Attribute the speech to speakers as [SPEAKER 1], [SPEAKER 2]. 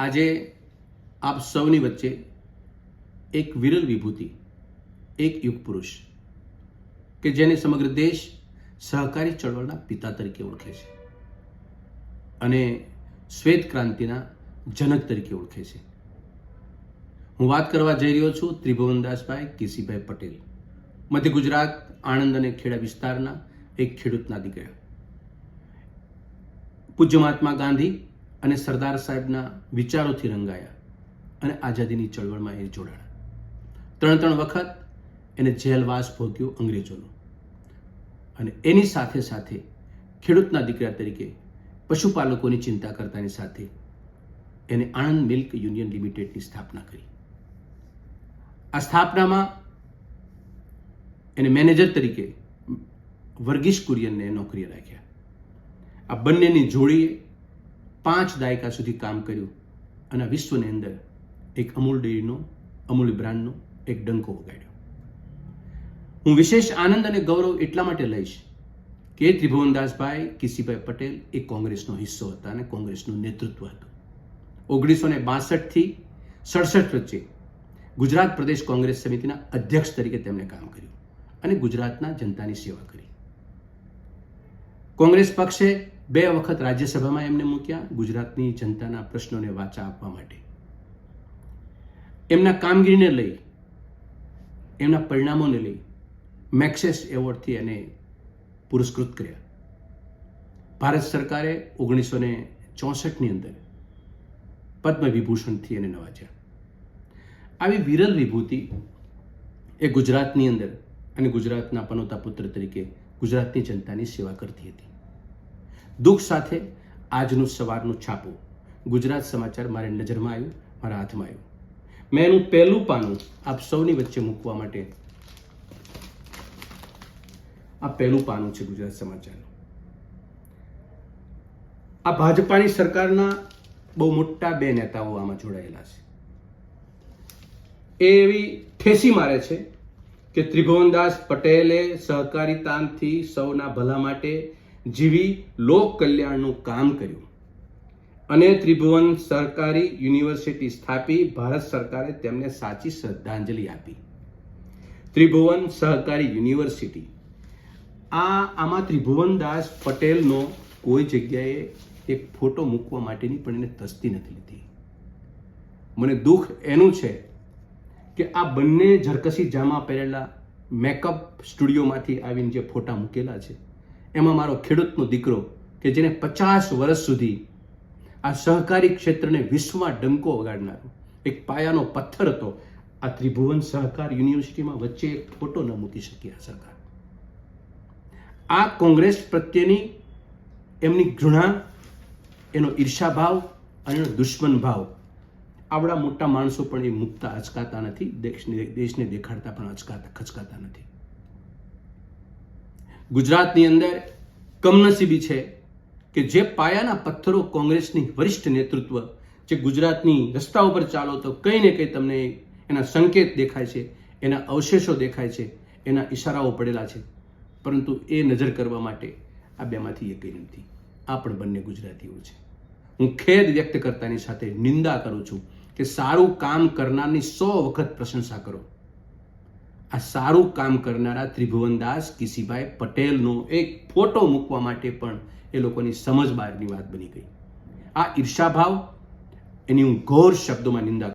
[SPEAKER 1] આજે આપ સૌની વચ્ચે એક વિરલ વિભૂતિ, એક યુગ પુરુષ, કે જેને સમગ્ર દેશ સહકારી ચળવળના પિતા તરીકે ઓળખે છે અને શ્વેત ક્રાંતિના જનક તરીકે ઓળખે છે. હું વાત કરવા જઈ રહ્યો છું ત્રિભુવનદાસભાઈ કેસીભાઈ પટેલ, મધ્ય ગુજરાત આણંદ અને ખેડા વિસ્તારના એક ખેડૂતના દીકરા પૂજ્ય મહાત્મા ગાંધી અને સરદાર સાહેબના વિચારોથી રંગાયા અને આઝાદીની ચળવળમાં એ જોડાણા. ત્રણ ત્રણ વખત એને જેલવાસ ભોગ્યો અંગ્રેજોનો. અને એની સાથે સાથે ખેડૂતના દીકરા તરીકે પશુપાલકોની ચિંતા કરતાની સાથે એને આણંદ મિલ્ક યુનિયન લિમિટેડની સ્થાપના કરી. આ સ્થાપનામાં એને મેનેજર તરીકે વર્ગીશ કુરિયનને નોકરીએ રાખ્યા. આ બંનેની જોડીએ પાંચ દાયકા સુધી કામ કર્યું અને વિશ્વની અંદર એક અમૂલ ડેરીનો, અમૂલ બ્રાન્ડનો એક ડંકો વગાડ્યો. હું વિશેષ આનંદ અને ગૌરવ એટલા માટે લઈશ કે ત્રિભુવનદાસભાઈ કિસીભાઈ પટેલ એ કોંગ્રેસનો હિસ્સો હતા અને કોંગ્રેસનું નેતૃત્વ હતું. ઓગણીસો ને બાસઠથી સડસઠ વચ્ચે ગુજરાત પ્રદેશ કોંગ્રેસ સમિતિના અધ્યક્ષ તરીકે તેમણે કામ કર્યું અને ગુજરાતના જનતાની સેવા કરી. કોંગ્રેસ પક્ષે બે વખત રાજ્યસભામાં એમને મૂક્યા ગુજરાતની જનતાના પ્રશ્નોને વાચા આપવા માટે. એમના કામગીરીને લઈ, એમના પરિણામોને લઈ મેક્સેસ એવોર્ડથી એને પુરસ્કૃત કર્યા. ભારત સરકારે ઓગણીસો ને ચોસઠની અંદર પદ્મ વિભૂષણથી એને નવાજ્યા. આવી વિરલ વિભૂતિ એ ગુજરાતની અંદર અને ગુજરાતના પનોતા પુત્ર તરીકે ગુજરાતની જનતાની સેવા કરતી હતી. દુઃખ સાથે આજનું સવારનું છાપું. ગુજરાત સમાચાર મારી નજરમાં આવ્યું, મારા હાથમાં આવ્યું. મેં એનું પહેલું પાનું આપ સૌની વચ્ચે મૂકવા માટે આ પહેલું પાનું છે ગુજરાત સમાચારનું. આ ભાજપાની સરકારના બહુ મોટા બે નેતાઓ આમાં જોડાયેલા છે. એ એવી ઠેસી મારે છે કે ત્રિભુવનદાસ પટેલે સહકારીતાનથી સૌના ભલા માટે જીવી લોક કલ્યાણનું કામ કર્યું. અને ત્રિભુવન સરકારી યુનિવર્સિટી સ્થાપી, ભારત સરકારે તેમને સાચી શ્રદ્ધાંજલિ આપી. ત્રિભુવન સહકારી યુનિવર્સિટી. આ, આમાં ત્રિભુવનદાસ પટેલનો કોઈ જગ્યાએ એક ફોટો મૂકવા માટેની પણ એને તસ્તી નથી લીધી. મને દુઃખ એનું છે કે આ બંને ઝરકસી જામા પહેરેલા મેકઅપ સ્ટુડિયોમાંથી આવીને જે ફોટા મૂકેલા છે એમાં મારો ખેડૂતનો દીકરો, કે જેને પચાસ વર્ષ સુધી આ સહકારી ક્ષેત્રને વિશ્વમાં ડંકો વગાડનારો, એક પાયાનો પથ્થર હતો, આ ત્રિભુવન સહકાર યુનિવર્સિટીમાં વચ્ચે એક ફોટો ન મૂકી શકી આ સરકાર. આ કોંગ્રેસ પ્રત્યેની એમની ઘૃણા, એનો ઈર્ષાભાવ અને એનો દુશ્મન ભાવ આવડા મોટા માણસો પણ એ મૂકતા અચકાતા નથી, દેશને દેશને દેખાડતા પણ અચકાતા ખચકાતા નથી. ગુજરાતની અંદર કમનસીબી છે કે જે પાયાના પથ્થરો કોંગ્રેસની વરિષ્ઠ નેતૃત્વ જે ગુજરાતની રસ્તા ઉપર ચાલો તો કંઈ ને કંઈ તમને એના સંકેત દેખાય છે, એના અવશેષો દેખાય છે, એના ઈશારાઓ પડેલા છે. પરંતુ એ નજર કરવા માટે આ બેમાંથી એકઈ નથી આ પણ બંને ગુજરાતીઓ છે. હું ખેદ વ્યક્ત કરતાની સાથે નિંદા કરું છું કે સારું કામ કરનારની સો વખત પ્રશંસા કરો. આ સારું કામ કરનારા ત્રિભુવનદાસ કિસીભાઈ પટેલનો એક ફોટો મૂકવા માટે પણ એ લોકોની સમજ બહારની વાત બની ગઈ. આ ઈર્ષાભાવ, એની હું ઘોર શબ્દોમાં નિંદા